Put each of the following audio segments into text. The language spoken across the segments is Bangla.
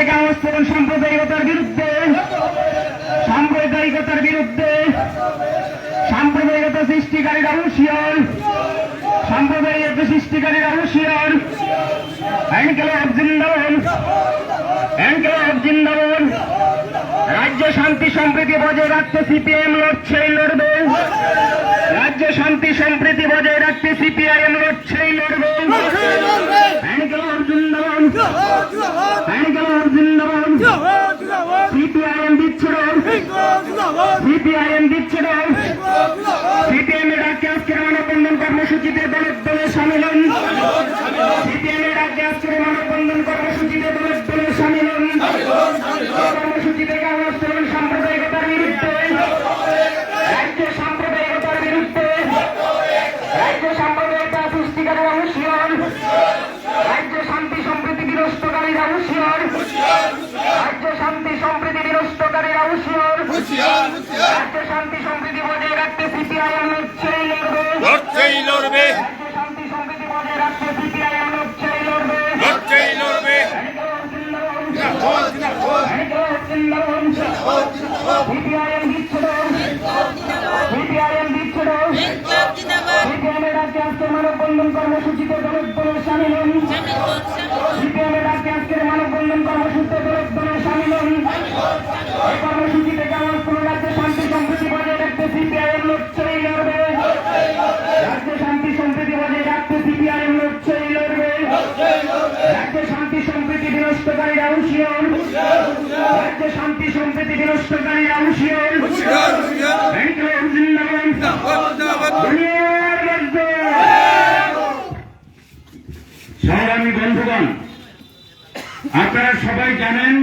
থেকে আওয়াজ সাম্প্রদায়িকতার বিরুদ্ধে সাম্প্রদায়িকতার বিরুদ্ধে, সাম্প্রদায়িকতা সৃষ্টিকারীরা হুঁশিয়ার, সাম্প্রদায়িকতা সৃষ্টিকারীরা হুঁশিয়ার। এনকেলাব জিন্দাবাদ এনকেলাব জিন্দাবাদ। রাজ্য শান্তি সম্প্রীতি বজায় রাখতে সিপিএম লড়ছেই লড়বে। রাজ্য শান্তি সম্প্রীতি বজায় রাখতে সিপিআইএম লড়ছেই লড়বে। জিন্দাবাদ। সিপিআইএম না সিপিএম এর আজকে আজকের মানববন্ধন কর্মসূচিতে দলের দলে সামিল হন। সিপিএম এর আজকে আজকের মানববন্ধন কর্মসূচিতে দিচ্ছে সিপিএমের রাজ্যে আজকের মানববন্ধন কর্মসূচিতে দলের দলের সামিল হন সিপিএমের রাজ্যে আজকের মানববন্ধন কর্মসূচিতে দলের দলের সামিল হন কর্মসূচি শান্তি বিনষ্টকারীরা হুঁশিয়ার এনক্লেভ জিন্দাবাদ। দুনিয়ার মধ্যে সংগ্রামী বন্ধুগণ আপনারা সবাই জানেন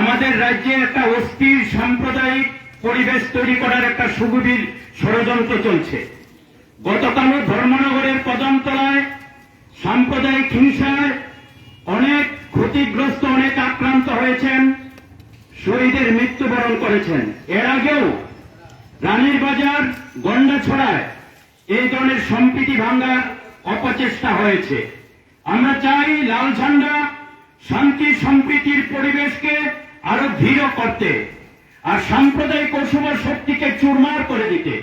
আমাদের রাজ্যে একটা অস্থির সাম্প্রদায়িক পরিবেশ তৈরি করার একটা সুবিধির ষড়যন্ত্র চলছে। গতকালও ধর্মনগরের কদমতলায় সাম্প্রদায়িক হিংসায় অনেক ক্ষতিগ্রস্ত অনেক শহীদের মৃত্যুবরণ করেছেন। এর আগেও রানীর বাজার গন্ডা ছড়ায় এই ধরনের সম্প্রীতি ভাঙ্গার অপচেষ্টা হয়েছে। আমরা চাই লাল ঝান্ডা শান্তি, সম্প্রীতির পরিবেশকে আরও দৃঢ় করতে আর সাম্প্রদায়িক অশুভ শক্তিকে চুরমার করে দিতে।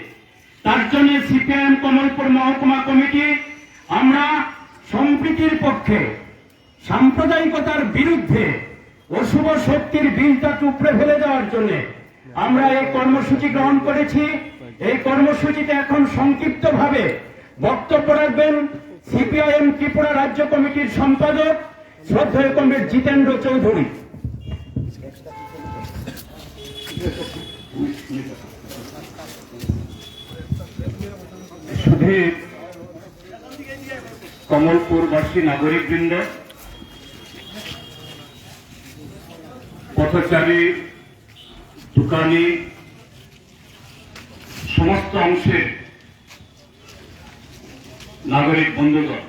তার জন্য সিপিআইএম, কমলপুর মহকুমা কমিটি, আমরা সম্প্রীতির পক্ষে সাম্প্রদায়িকতার বিরুদ্ধে অশুভ শক্তির বিলটা টুকরে ফেলে দেওয়ার জন্য। আমরা এই কর্মসূচি গ্রহণ করেছি। এই কর্মসূচিতে এখন সংক্ষিপ্ত ভাবে বক্তব্য রাখবেন সিপিআইএম ত্রিপুরা রাজ্য কমিটির সম্পাদক শ্রদ্ধেয় কমরেড জিতেন্দ্র চৌধুরী। সুধীর কমলপুরবাসী নাগরিকবৃন্দ পথচারী, দোকানি, সমস্ত অংশের নাগরিক বন্ধুগণ,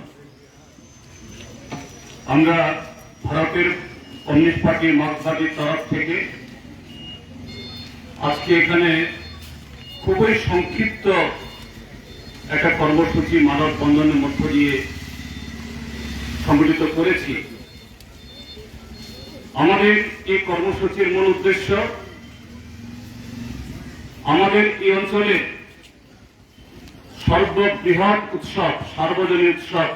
আমরা ভারতের কমিউনিস্ট পার্টি মার্কসবাদীর তরফ থেকে আজকে এখানে খুবই সংক্ষিপ্ত একটা কর্মসূচি মানব বন্ধনের মধ্য দিয়ে সংগঠিত করেছি। আমাদের এই কর্মসূচির মূল উদ্দেশ্য আমাদের এই অঞ্চলের সর্ববৃহৎ উৎসব, সার্বজনীন উৎসব,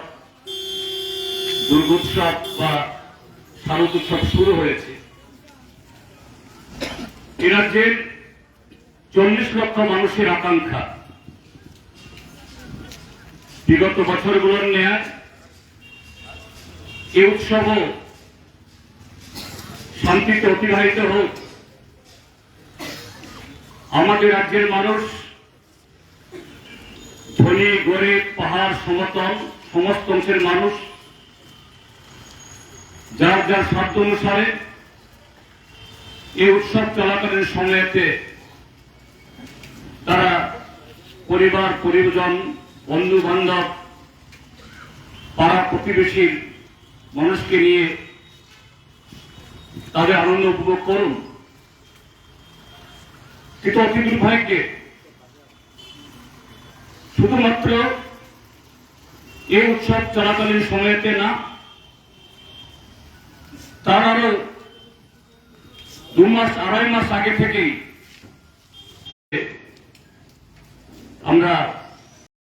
দুর্গোৎসব বা শারদ উৎসব শুরু হয়েছে। এ রাজ্যের চল্লিশ লক্ষ মানুষের আকাঙ্ক্ষা। বিগত বছরগুলোর ন্যায় এ উৎসবও শান্তিতে অতিবাহিত হোক। আমাদের রাজ্যের মানুষ ধনী, গরিব, পাহাড়, সমতল, সমস্ত অংশের মানুষ, যার যার স্বার্থ অনুসারে এই উৎসব চলাকালীন সময়েতে তারা পরিবার, পরিজন বন্ধু বান্ধব পাড়া প্রতিবেশীর মানুষকে নিয়ে তাদের আনন্দ উপভোগ করুন। কিন্তু অতি দুর্ভাগ্যে শুধুমাত্র এই উৎসব চলাকালীন সময়তে না, তার আরও দু মাস আড়াই মাস আগে থেকেই আমরা